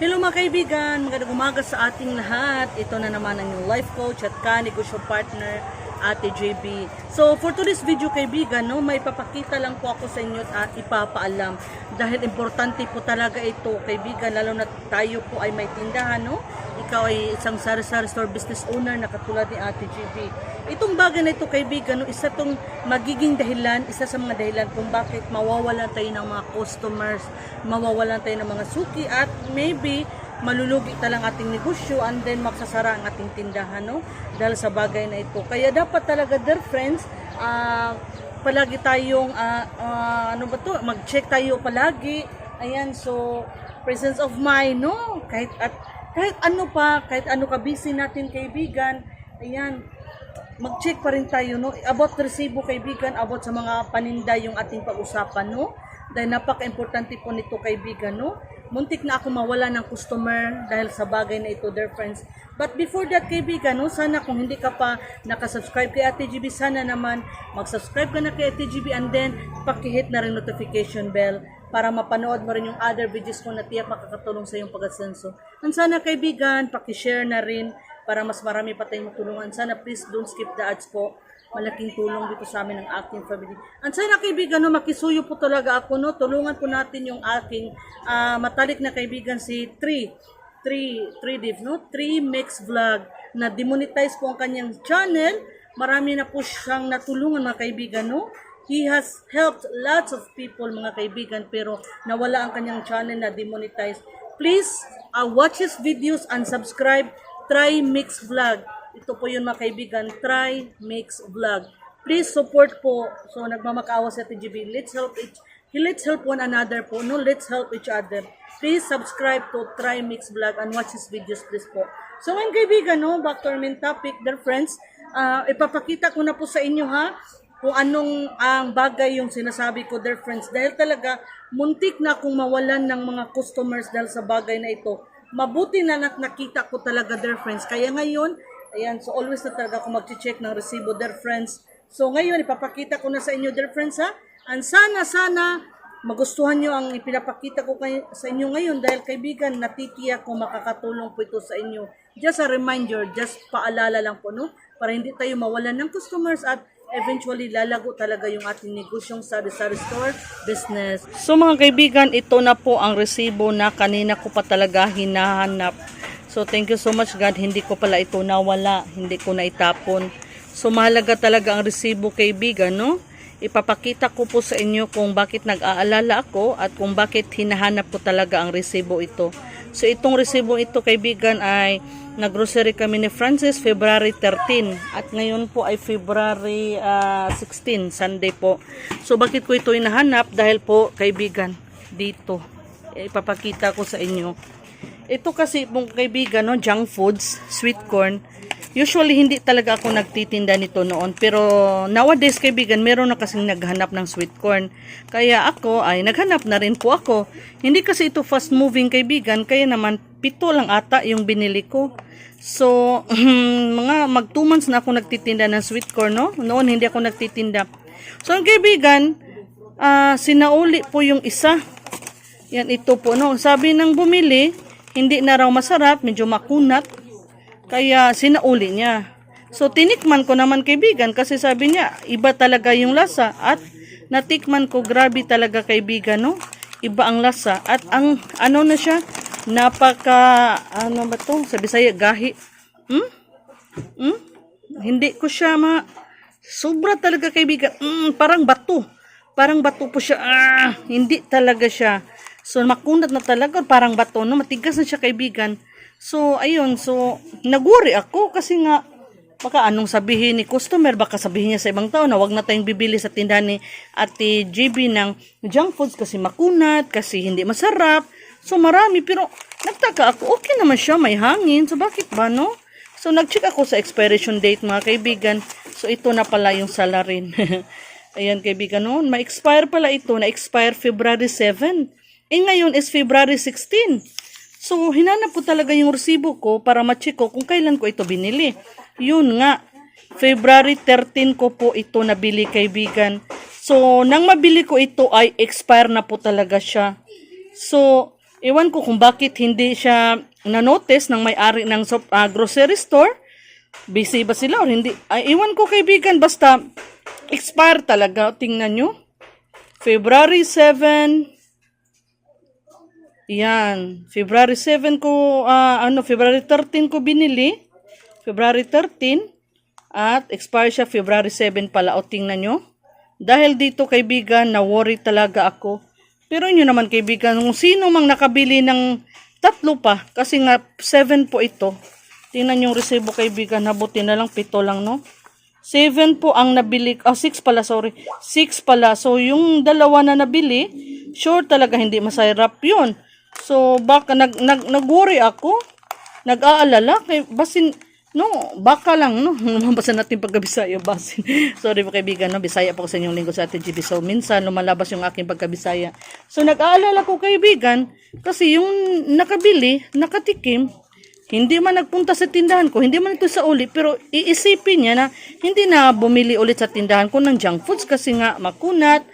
Hello mga kaibigan, magandang umaga sa ating lahat. Ito na naman ang inyong life coach at ka-negosyo partner, Ate JB. So for today's video kaibigan, no, may papakita lang po ako sa inyo at ipapaalam. Dahil importante po talaga ito kaibigan, lalo na tayo po ay may tindahan, no? Ikaw ay isang sari-sari store business owner na katulad ni Ate JB. Itong bagay na ito kaibigan, no, isa tong magiging dahilan, isa sa mga dahilan kung bakit mawawalan tayo ng mga customers, mawawalan tayo ng mga suki at maybe malulugi talang ating negosyo and then magsasara ang ating tindahan no dahil sa bagay na ito kaya dapat talaga dear friends ah, palagi tayong ah, ah, ano ba to mag-check tayo palagi ayan so presence of mind no kahit at kahit ano pa kahit ano ka busy natin kaibigan ayan mag-check pa rin tayo no? About resibo kaibigan about sa mga paninda yung ating pag-usapan no? Dahil napaka-importante po nito kaibigan no? Muntik na ako mawala ng customer dahil sa bagay na ito dear friends. But before that kaibigan no? Sana kung hindi ka pa nakasubscribe kay Ate GB sana naman mag-subscribe ka na kay Ate GB and then pakihit na rin notification bell para mapanood mo rin yung other videos ko na tiyak makakatulong sa iyong pag-asenso. And sana kaibigan, pakishare na rin para mas marami pa tayong matulungan. Sana please don't skip the ads po. Malaking tulong dito sa amin ng aking family. And sana kaibigan, no, makisuyo po talaga ako. No? Tulungan po natin yung aking ah, matalik na kaibigan si Tri. Tri, Tri Div, no? Tri Mix Vlog na demonetize po ang kanyang channel. Marami na po siyang natulungan mga kaibigan, no? He has helped lots of people, mga kaibigan, pero nawala ang kanyang channel na demonetize. Please, uh, watch his videos and subscribe. Try Mix Vlog. Ito po yun mga kaibigan. Try Mix Vlog. Please support po. So, nagmamakaawa sa TGB. Let's help each Let's help one another po. No, let's help each other. Please subscribe to Try Mix Vlog and watch his videos please po. So ngayon kaibigan, no, back to our main topic, dear friends. ah, ipapakita ko na po sa inyo ha kung anong ang bagay yung sinasabi ko, dear friends. Dahil talaga, muntik na akong mawalan ng mga customers dahil sa bagay na ito. Mabuti na nak nakita ko talaga, dear friends. Kaya ngayon, ayan, so always na talaga ako mag-check ng resibo, dear friends. So ngayon, ipapakita ko na sa inyo, dear friends, ha? And sana, sana, magustuhan nyo ang ipinapakita ko kay, sa inyo ngayon dahil kaibigan, natitiyak ko makakatulong po ito sa inyo. Just a reminder, just paalala lang po, no? Para hindi tayo mawalan ng customers at eventually lalago talaga yung ating negosyong sari-sari store business. So mga kaibigan, ito na po ang resibo na kanina ko pa talaga hinahanap. So thank you so much God, hindi ko pala ito nawala, hindi ko na itapon. So mahalaga talaga ang resibo kaibigan, no? Ipapakita ko po sa inyo kung bakit nag-aalala ako at kung bakit hinahanap ko talaga ang resibo ito. So itong resibo ito kaibigan ay naggrocery kami ni Francis February 13 at ngayon po ay February ah, 16, Sunday po. So bakit ko ito hinahanap? Dahil po kaibigan, dito. Ipapakita ko sa inyo. Ito kasi pong kaibigan, no, junk foods, sweet corn. Usually hindi talaga ako nagtitinda nito noon pero nowadays kaibigan meron na kasing naghanap ng sweet corn. Kaya ako ay naghanap na rin po ako. Hindi kasi ito fast moving kaibigan kaya naman pito lang ata yung binili ko. So mga mag 2 months na ako nagtitinda ng sweet corn no. Noon hindi ako nagtitinda. So ang kaibigan ah, sinauli po yung isa. Yan ito po no. Sabi ng bumili hindi na raw masarap, medyo makunat. Kaya sinauli niya. So tinikman ko naman kaibigan kasi sabi niya iba talaga yung lasa at natikman ko grabe talaga kaibigan no. Iba ang lasa at ang ano na siya napaka ano ba to sa Bisaya gahi. Hmm? Hmm? Hindi ko siya ma sobra talaga kaibigan. Mm, parang bato. Parang bato po siya. Ah, hindi talaga siya. So makunat na talaga parang bato no matigas na siya kaibigan. So, ayun. So, nagworry ako kasi nga, baka anong sabihin ni customer, baka sabihin niya sa ibang tao na wag na tayong bibili sa tindahan ni Ate JB ng junk foods kasi makunat, kasi hindi masarap. So, marami. Pero, nagtaka ako, okay naman siya, may hangin. So, bakit ba, no? So, nag-check ako sa expiration date, mga kaibigan. So, ito na pala yung salarin. Ayan, kaibigan, no? Ma-expire pala ito. Na-expire February 7. Eh, ngayon is February 16. So, hinanap ko talaga yung resibo ko para ma-check ko kung kailan ko ito binili. Yun nga, February 13 ko po ito nabili kaibigan. So, nang mabili ko ito ay expire na po talaga siya. So, Iwan ko kung bakit hindi siya na-notice ng may-ari ng ah, grocery store. Busy ba sila or hindi? Ay, iwan ko kaibigan, basta expire talaga. Tingnan nyo. February 7. Yan. February 7 ko, ah, ano, February 13 ko binili. February 13. At expire siya February 7 pala. O tingnan nyo. Dahil dito kaibigan, na-worry talaga ako. Pero inyo naman kaibigan, kung sino mang nakabili ng tatlo pa, kasi nga 7 po ito. Tingnan yung resibo kaibigan, nabuti na lang, pito lang no. 7 po ang nabili, ah 6 pala, sorry. 6 pala. So yung dalawa na nabili, sure talaga hindi masarap yun. So baka nag, nag, nag-worry ako, nag-aalala, kay basin, no, baka lang, no, mabasa natin pagkabisaya, basin. Sorry po kaibigan, no, bisaya po sa inyong linggo sa ating GB. So minsan lumalabas yung aking pagkabisaya. So nag-aalala ko kaibigan, kasi yung nakabili, nakatikim, hindi man nagpunta sa tindahan ko, hindi man ito sa uli, pero iisipin niya na hindi na bumili ulit sa tindahan ko ng junk foods kasi nga makunat.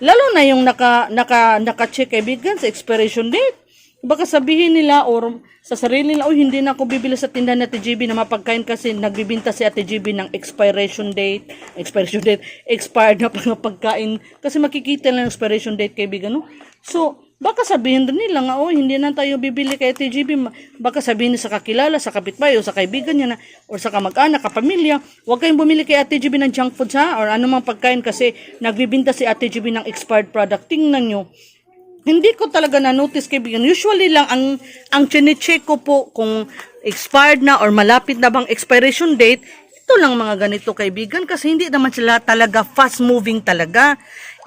Lalo na yung naka, naka, naka-check kaibigan sa expiration date. Baka sabihin nila or sa sarili nila, oh hindi na ako bibili sa tindahan ni Ate GB na mapagkain kasi nagbibinta si Ate GB ng expiration date, expiration date, expired na pang pagkain. Kasi makikita lang expiration date kaibigan, no? So, baka sabihin din nila nga, oh, hindi na tayo bibili kay Ate GB. Ma- Baka sabihin sa kakilala, sa kapitbahay, o sa kaibigan niya na, or sa kamag-anak, kapamilya, huwag kayong bumili kay Ate GB ng junk foods ha, or anumang pagkain kasi nagbibinta si Ate GB ng expired product. Tingnan nyo, hindi ko talaga na-notice kaibigan. Usually lang ang ang chine-check ko po kung expired na or malapit na bang expiration date, ito lang mga ganito kaibigan kasi hindi naman sila talaga fast moving talaga.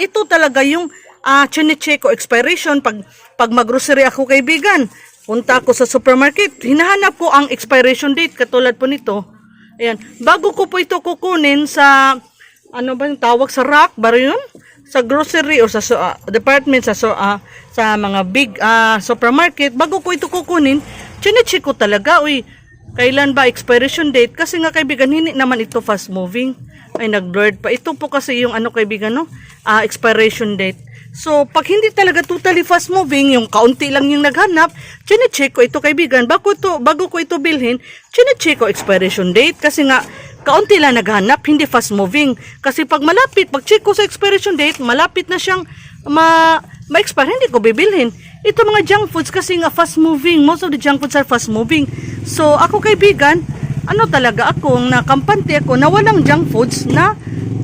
Ito talaga yung uh, chine-check ko expiration pag pag maggrocery ako kaibigan. Punta ako sa supermarket, hinahanap ko ang expiration date katulad po nito. Ayan, bago ko po ito kukunin sa ano ba yung tawag sa rack ba yun? Sa grocery o sa ah, department sa ah, sa mga big ah, supermarket bago ko ito kukunin, chinecheck ko talaga, uy, kailan ba expiration date? Kasi nga kaibigan, hindi naman ito fast moving. Ay nag-blurred pa. Ito po kasi yung ano kaibigan, no? Ah, expiration date. So, pag hindi talaga totally fast moving, yung kaunti lang yung naghanap, chinecheck ko ito kaibigan. Bago, ito, bago ko ito bilhin, chinecheck ko expiration date. Kasi nga, kaunti lang naghanap, hindi fast moving. Kasi pag malapit, pag check ko sa expiration date, malapit na siyang ma ma-expire, hindi ko bibilhin. Ito mga junk foods kasi nga fast moving. Most of the junk foods are fast moving. So, ako kaibigan, ano talaga ako, na kampante ako na walang junk foods na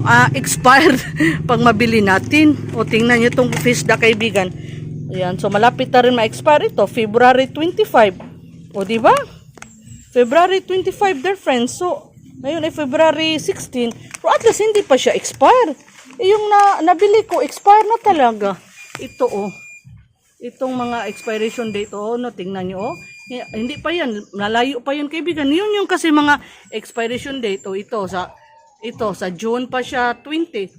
ah, expired pag mabili natin. O tingnan nyo itong fish da kaibigan. Ayan, so malapit na rin ma-expire ito, February 25. O di ba? February 25 dear friends. So, ngayon ay February 16. Pero at least hindi pa siya expire. Eh, yung na, nabili ko, expire na talaga. Ito oh. Itong mga expiration date oh, no, tingnan nyo oh. Hi- Hindi pa yan, nalayo pa yun kaibigan. Yun yung kasi mga expiration date oh, ito sa ito sa June pa siya 20.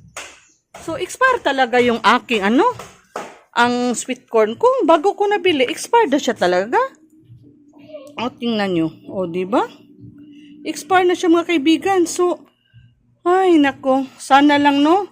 So expire talaga yung aking ano, ang sweet corn ko. Bago ko nabili, expired na siya talaga. O, tingnan nyo. O, ba? Expire na siya mga kaibigan. So, ay, nako. Sana lang, no?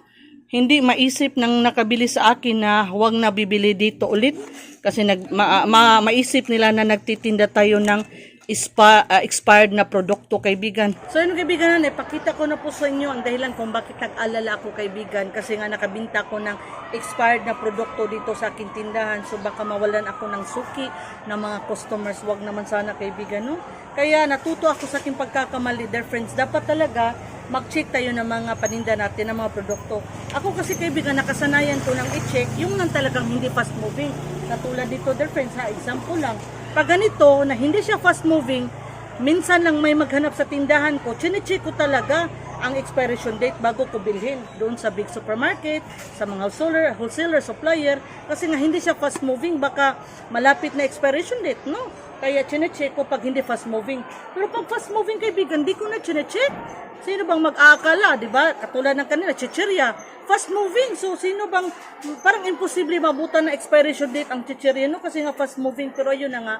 Hindi maisip ng nakabili sa akin na huwag na bibili dito ulit. Kasi nag, ma, ma- maisip nila na nagtitinda tayo ng ispa, ah, expired na produkto, kaibigan. So, yun kaibigan, ipakita ko na po sa inyo ang dahilan kung bakit nag-alala ako, kaibigan. Kasi nga nakabinta ko ng expired na produkto dito sa akin tindahan. So, baka mawalan ako ng suki ng mga customers. Huwag naman sana, kaibigan, no? Kaya natuto ako sa aking pagkakamali, dear friends. Dapat talaga mag-check tayo ng mga paninda natin, ng mga produkto. Ako kasi kaibigan, nakasanayan ko ng i-check yung nang talagang hindi fast moving. Katulad dito, dear friends, ha, example lang. Pag ganito, na hindi siya fast moving, minsan lang may maghanap sa tindahan ko, chinecheck ko talaga ang expiration date bago ko bilhin doon sa big supermarket, sa mga wholesaler, wholesaler, supplier, kasi nga hindi siya fast moving, baka malapit na expiration date, no? Kaya chinecheck ko pag hindi fast moving. Pero pag fast moving kaibigan, di ko na chinecheck. Sino bang mag-aakala, di ba? Katulad ng kanila, chichirya. Fast moving. So, sino bang, parang imposible mabutan na expiration date ang chichirya, no? Kasi nga fast moving. Pero ayun na nga,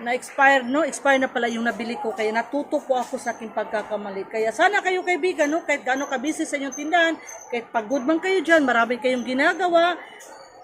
na-expire, no? Expire na pala yung nabili ko. Kaya natuto po ako sa aking pagkakamali. Kaya sana kayo kaibigan, no? Kahit gaano ka busy sa inyong tindahan, kahit pagod man kayo dyan, marami kayong ginagawa,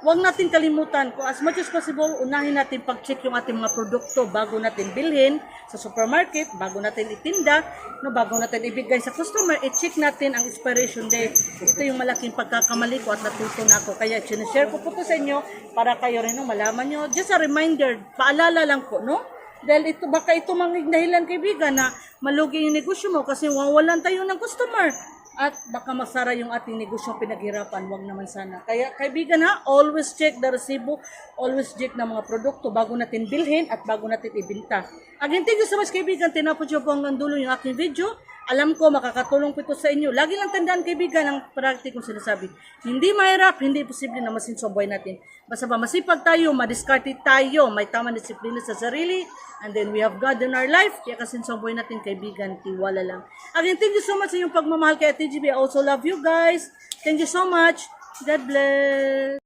huwag natin kalimutan kung as much as possible, unahin natin pag-check yung ating mga produkto bago natin bilhin sa supermarket, bago natin itinda, no, bago natin ibigay sa customer, i-check natin ang expiration date. Ito yung malaking pagkakamali ko at natuto na ako. Kaya sinishare ko po to sa inyo para kayo rin no, malaman nyo. Just a reminder, paalala lang po, no? Dahil ito, baka ito mang dahilan kaibigan na malugi yung negosyo mo kasi wawalan tayo ng customer at baka masara yung ating negosyo pinaghirapan, wag naman sana. Kaya kaibigan ha, always check the resibo, always check ng mga produkto bago natin bilhin at bago natin ibinta. Again, thank you so much kaibigan, tinapos niyo po hanggang dulo yung aking video. Alam ko makakatulong po ito sa inyo. Lagi lang tandaan kaibigan ang parati kong sinasabi. Hindi mahirap, hindi posible na masinso ang buhay natin. Basta ba masipag tayo, madiskarte tayo, may tamang disiplina sa sarili, and then we have God in our life. Kaya kasinso ang buhay natin kaibigan, tiwala lang. Again, thank you so much sa inyong pagmamahal kay TGB. I also love you guys. Thank you so much. God bless.